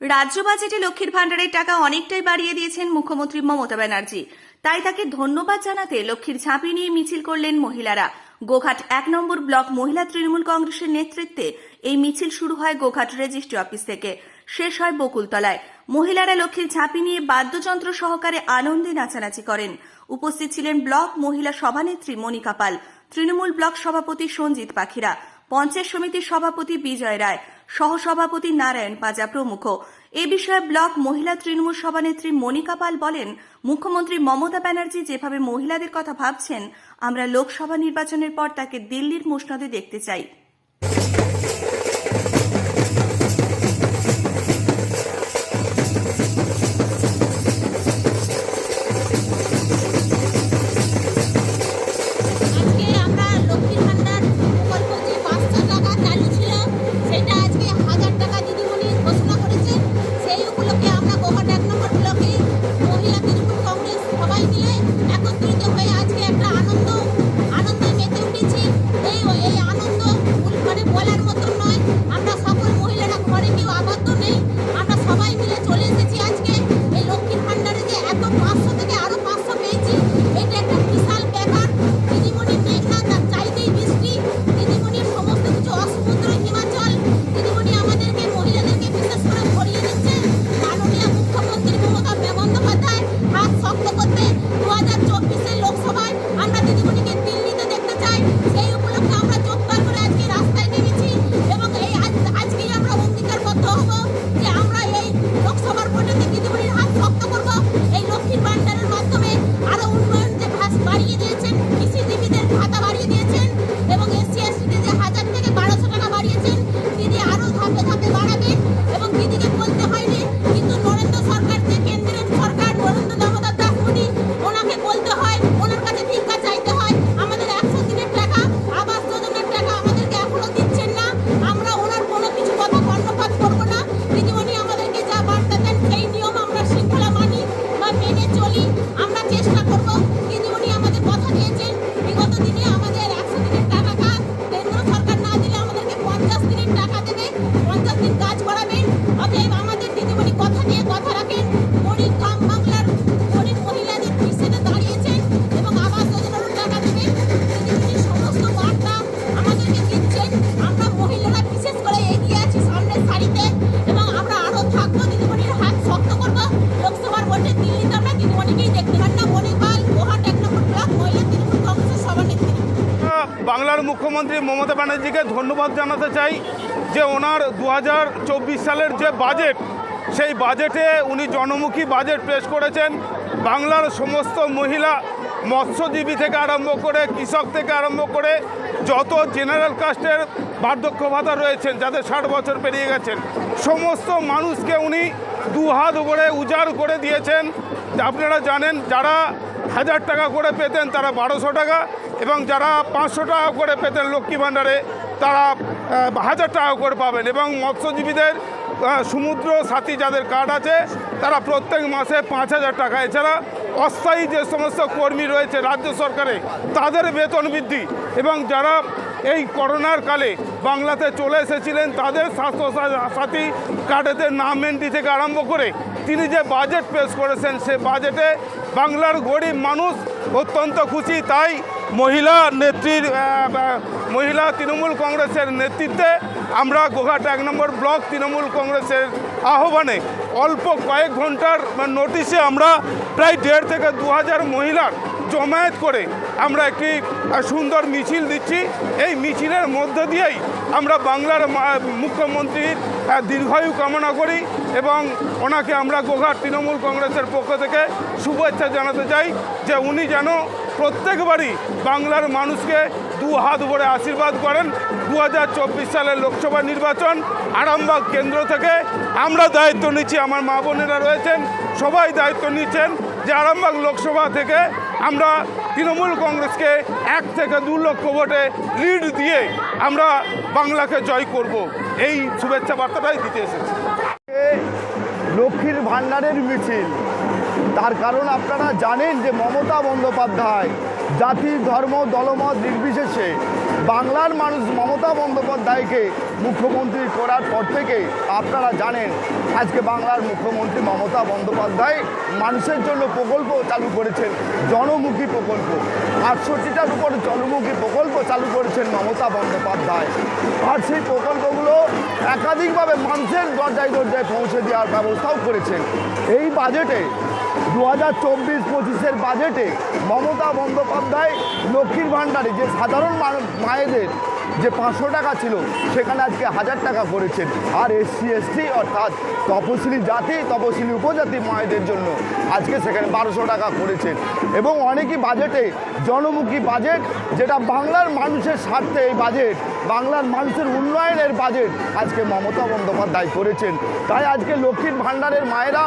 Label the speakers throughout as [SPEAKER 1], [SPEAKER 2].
[SPEAKER 1] রাজ্য বাজেটে লক্ষ্মীর ভাণ্ডারের টাকা অনেকটাই বাড়িয়ে দিয়েছেন মুখ্যমন্ত্রী মমতা ব্যানার্জি। তাই তাকে ধন্যবাদ জানাতে লক্ষ্মীর ঝাঁপি নিয়ে মিছিল করলেন মহিলারা। গোঘাট এক নম্বর ব্লক মহিলা তৃণমূল কংগ্রেসের নেতৃত্বে এই মিছিল শুরু হয় গোঘাট রেজিস্ট্রি অফিস থেকে। শেষ হয় বকুলতলায়। মহিলারা লক্ষ্মীর ঝাঁপি নিয়ে বাদ্যযন্ত্র সহকারে আনন্দে নাচানাচি করেন। উপস্থিত ছিলেন ব্লক মহিলা সভানেত্রী মনিকা পাল, তৃণমূল ব্লক সভাপতি সঞ্জিত পাখিরা, পঞ্চায়েত সমিতির সভাপতি বিজয় রায় সহসভাপতি নারায়ণ পাজা প্রমুখ। এ বিষয়ে ব্লক মহিলা তৃণমূল সভানেত্রী মনিকা পাল বলেন, মুখ্যমন্ত্রী মমতা ব্যানার্জি যেভাবে মহিলাদের কথা ভাবছেন, আমরা লোকসভা নির্বাচনের পর তাকে দিল্লির মুসনদে দেখতে চাই।
[SPEAKER 2] মুখ্যমন্ত্রী মমতা
[SPEAKER 3] ব্যানার্জিকে ধন্যবাদ জানাতে চাই যে ওনার দু হাজার চব্বিশ সালের যে বাজেট, সেই বাজেটে উনি জনমুখী বাজেট পেশ করেছেন। বাংলার সমস্ত মহিলা মৎস্যজীবী থেকে আরম্ভ করে কৃষক থেকে আরম্ভ করে যত জেনারেল কাস্টের বার্ধক্য ভাতা রয়েছেন, যাদের ষাট বছর পেরিয়ে গেছেন, সমস্ত মানুষকে উনি দু হাত করে উজাড় করে দিয়েছেন। আপনারা জানেন, যারা হাজার টাকা করে পেতেন, তারা বারোশো টাকা। এবং যারা পাঁচশো টাকা করে পেতেন লক্ষ্মী ভাণ্ডারে, তারা হাজার টাকা করে পাবেন। এবং মৎস্যজীবীদের সমুদ্র সাথী যাদের কার্ড আছে, তারা প্রত্যেক মাসে পাঁচ হাজার টাকা। এছাড়া অস্থায়ী যে সমস্ত কর্মী রয়েছে রাজ্য সরকারে, তাদের বেতন বৃদ্ধি। এবং যারা এই করোনার কালে বাংলাতে চলে এসেছিলেন, তাদের স্বাস্থ্য সাথী কার্ডেতে নাম এন্ট্রি থেকে আরম্ভ করে, তিনি যে বাজেট পেশ করেছেন, সে বাজেটে বাংলার গরিব মানুষ অত্যন্ত খুশি। তাই মহিলা নেত্রীর মহিলা তৃণমূল কংগ্রেসের নেতৃত্বে আমরা গোঘাট এক নম্বর ব্লক তৃণমূল কংগ্রেসের আহ্বানে অল্প কয়েক ঘণ্টার নোটিশে আমরা প্রায় দেড় থেকে দু হাজার মহিলার জমায়েত করে আমরা একটি সুন্দর মিছিল দিচ্ছি। এই মিছিলের মধ্য দিয়েই আমরা বাংলার মুখ্যমন্ত্রীর দীর্ঘায়ু কামনা করি এবং ওনাকে আমরা গোঘাট তৃণমূল কংগ্রেসের পক্ষ থেকে শুভেচ্ছা জানাতে চাই যে উনি যেন প্রত্যেকবারই বাংলার মানুষকে দু হাত ভরে আশীর্বাদ করেন। দু হাজার চব্বিশ সালের লোকসভা নির্বাচন আরামবাগ কেন্দ্র থেকে আমরা দায়িত্ব নিচ্ছি। আমার মা বোনেরা রয়েছেন, সবাই দায়িত্ব নিচ্ছেন যে আরামবাগ লোকসভা থেকে আমরা তৃণমূল কংগ্রেসকে এক থেকে দু লক্ষ ভোটে লিড দিয়ে আমরা বাংলাকে জয় করব। এই শুভেচ্ছা বার্তাটাই দিতে এসেছি।
[SPEAKER 4] লক্ষ্মীর ভান্ডারের মিছিল। তার কারণ আপনারা জানেন যে মমতা বন্দ্যোপাধ্যায় জাতি, ধর্ম, দলমত নির্বিশেষে বাংলার মানুষ মমতা বন্দ্যোপাধ্যায়কে মুখ্যমন্ত্রী করার পর থেকে আপনারা জানেন, আজকে বাংলার মুখ্যমন্ত্রী মমতা বন্দ্যোপাধ্যায় মানুষের জন্য প্রকল্প চালু করেছেন, জনমুখী প্রকল্প। আটষট্টিটার উপর জনমুখী প্রকল্প চালু করেছেন মমতা বন্দ্যোপাধ্যায়। আর সেই প্রকল্পগুলো একাধিকভাবে মানুষের দরজায় দরজায় পৌঁছে দেওয়ার ব্যবস্থাও করেছেন। এই বাজেটে দু হাজার চব্বিশ পঁচিশের বাজেটে মমতা বন্দ্যোপাধ্যায় লক্ষ্মীর ভাণ্ডারে যে সাধারণ মায়েদের যে পাঁচশো টাকা ছিল, সেখানে আজকে হাজার টাকা করেছেন। আর এসসি, এসটি অর্থাৎ তপশিলি জাতি, তপশিলি উপজাতি মায়েদের জন্য আজকে সেখানে বারোশো টাকা করেছেন। এবং অনেকই বাজেটে, জনমুখী বাজেট, যেটা বাংলার মানুষের স্বার্থে এই বাজেট বাংলার মানুষের উন্নয়নের বাজেট আজকে মমতা বন্দ্যোপাধ্যায় করেছেন। তাই আজকে লক্ষ্মীর ভাণ্ডারের মায়েরা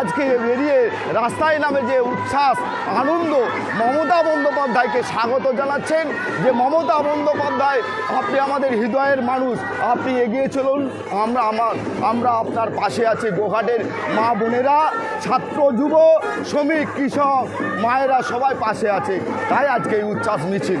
[SPEAKER 4] আজকে বেরিয়ে রাস্তায় নামে যে উচ্ছ্বাস, আনন্দ মমতা বন্দ্যোপাধ্যায়কে স্বাগত জানাচ্ছেন যে মমতা বন্দ্যোপাধ্যায়, আপনি আমাদের হৃদয়ের মানুষ, আপনি এগিয়ে চলুন, আমরা আমার, আমরা আপনার পাশে আছি গোঘাটের মা বোনেরা, ছাত্র, যুব, শ্রমিক, কৃষক, মায়েরা সবাই পাশে আছে। তাই আজকে এই উচ্ছ্বাস মিছিল